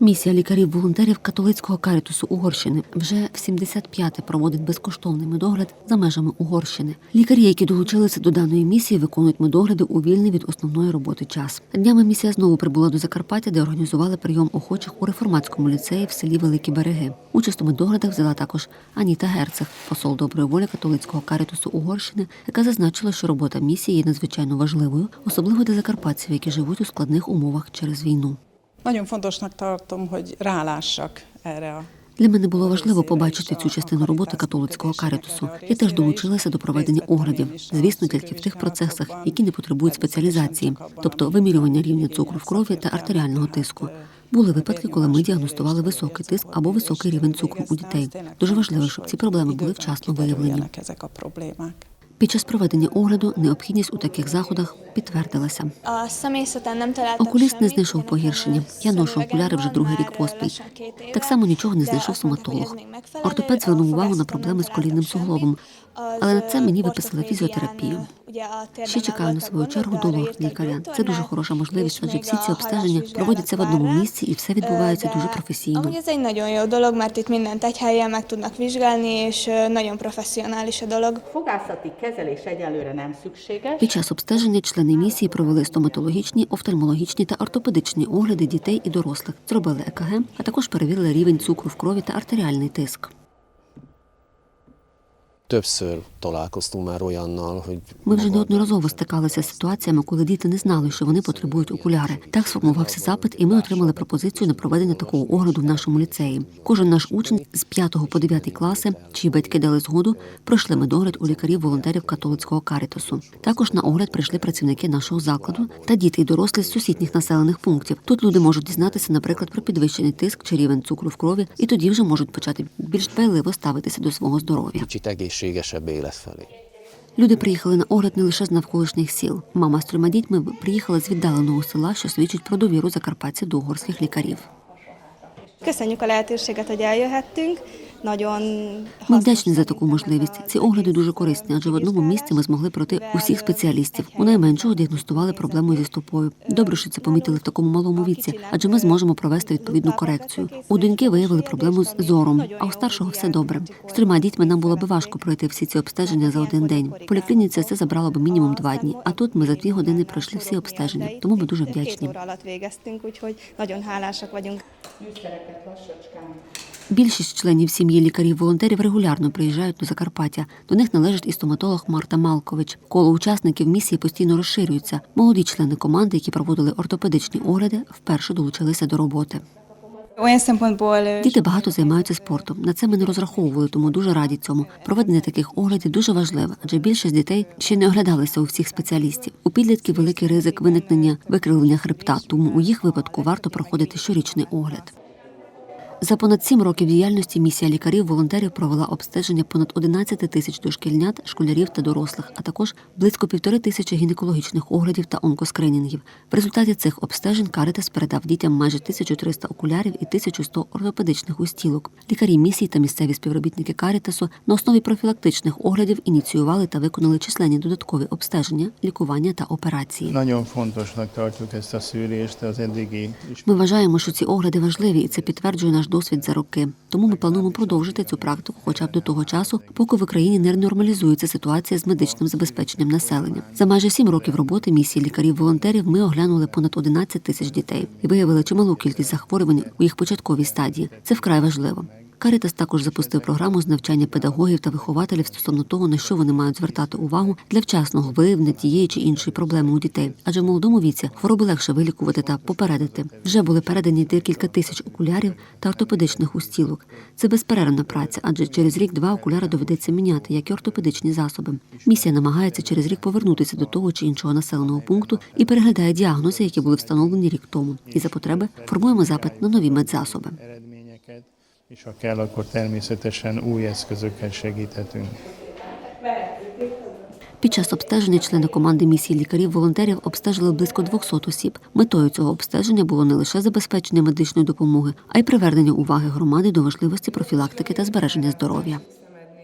Місія лікарів-волонтерів католицького карітусу Угорщини вже в 75-те проводить безкоштовний медогляд за межами Угорщини. Лікарі, які долучилися до даної місії, виконують медогляди у вільний від основної роботи час. Днями місія знову прибула до Закарпаття, де організували прийом охочих у реформатському ліцеї в селі Великі Береги. Участь у медоглядах взяла також Аніта Герцег, посол доброї волі католицького карітусу Угорщини, яка зазначила, що робота місії є надзвичайно важливою, особливо для закарпатців, які живуть у складних умовах через війну. Nagyon fontosnak tartom, hogy rálássak erre a Для мене було важливо побачити цю частину роботи католицького карітусу. Я теж долучилася до проведення оглядів, звісно, тільки в тих процесах, які не потребують спеціалізації, тобто вимірювання рівня цукру в крові та артеріального тиску. Були випадки, коли ми діагностували високий тиск або високий рівень цукру у дітей. Дуже важливо, щоб ці проблеми були вчасно виявлені. Під час проведення огляду необхідність у таких заходах підтвердилася. Окуліст не знайшов погіршення. Я ношу окуляри вже другий рік поспіль. Так само нічого не знайшов стоматолог. Ортопед звернув увагу на проблеми з колінним суглобом, але на це мені виписали фізіотерапію. Ще чекаю на свою чергу до лор лікаря. Це дуже хороша можливість, адже всі ці обстеження проводяться в одному місці і все відбувається дуже професійно. Amúgy ez egy nagyon jó dolog, mert itt mindent egy helyen meg tudnak vizsgálni, és nagyon professzionális a dolog. Fogászati kezelés egyelőre nem szükséges. Під час обстеження члени місії провели стоматологічні, офтальмологічні та ортопедичні огляди дітей і дорослих, зробили ЕКГ, а також перевірили рівень цукру в крові та артеріальний тиск. Többször találkoztunk már olyannal, hogy Ми вже неодноразово стикалися з ситуаціями, коли діти не знали, що вони потребують окуляри. Так сформувався запит, і ми отримали пропозицію на проведення такого огляду в нашому ліцеї. Кожен наш учень з 5 по 9 класи, чиї батьки дали згоду, пройшли медогляд у лікарів-волонтерів католицького карітасу. Також на огляд прийшли працівники нашого закладу та діти і дорослі з сусідніх населених пунктів. Тут люди можуть дізнатися, наприклад, про підвищений тиск чи рівень цукру в крові, і тоді вже можуть почати більш дбайливо ставитися до свого здоров'я. Egészségesebb élet felé. Люди приїхали на огляд не лише з навколишніх сіл. Мама з трьома дітьми приїхала з віддаленого села, що свідчить про довіру закарпатців до угорських лікарів. Köszönjük a lehetőséget, hogy eljöhettünk. Ми вдячні за таку можливість. Ці огляди дуже корисні, адже в одному місці ми змогли пройти усіх спеціалістів. У найменшого діагностували проблему зі стопою. Добре, що це помітили в такому малому віці, адже ми зможемо провести відповідну корекцію. У доньки виявили проблему з зором, а у старшого все добре. З трьома дітьми нам було би важко пройти всі ці обстеження за один день. В поліклініці це забрало б мінімум два дні. А тут ми за дві години пройшли всі обстеження. Тому ми дуже вдячні. Більшість членів сім'ї лікарів-волонтерів регулярно приїжджають до Закарпаття. До них належить і стоматолог Марта Малкович. Коло учасників місії постійно розширюється. Молоді члени команди, які проводили ортопедичні огляди, вперше долучилися до роботи. Діти багато займаються спортом. На це ми не розраховували, тому дуже раді цьому. Проведення таких оглядів дуже важливе, адже більшість дітей ще не оглядалися у всіх спеціалістів. У підлітків великий ризик виникнення викривлення хребта, тому у їх випадку варто проходити щорічний огляд. За понад сім років діяльності місія лікарів-волонтерів провела обстеження понад 11 тисяч дошкільнят, школярів та дорослих, а також близько півтори тисячі гінекологічних оглядів та онкоскринінгів. В результаті цих обстежень Каритас передав дітям майже 1300 окулярів і 1100 ортопедичних устілок. Лікарі місії та місцеві співробітники Карітасу на основі профілактичних оглядів ініціювали та виконали численні додаткові обстеження, лікування та операції. Ми вважаємо, що ці огляди важливі, і це підтверджує наш досвід за роки. Тому ми плануємо продовжити цю практику, хоча б до того часу, поки в Україні не нормалізується ситуація з медичним забезпеченням населення. За майже сім років роботи місії лікарів-волонтерів ми оглянули понад 11 тисяч дітей і виявили чималу кількість захворювань у їх початковій стадії. Це вкрай важливо. Карітас також запустив програму з навчання педагогів та вихователів стосовно того, на що вони мають звертати увагу для вчасного виявлення тієї чи іншої проблеми у дітей. Адже в молодому віці хвороби легше вилікувати та попередити. Вже були передані декілька тисяч окулярів та ортопедичних устілок. Це безперервна праця, адже через рік-два окуляри доведеться міняти, як і ортопедичні засоби. Місія намагається через рік повернутися до того чи іншого населеного пункту і переглядає діагнози, які були встановлені рік тому. І за потреби формуємо запит на нові медзасоби. És ha kell, akkor természetesen új eszközökkel segíthetünk. Під час обстеження члени команди місії лікарів-волонтерів обстежили близько 200 осіб. Метою цього обстеження було не лише забезпечення медичної допомоги, а й привернення уваги громади до важливості профілактики та збереження здоров'я.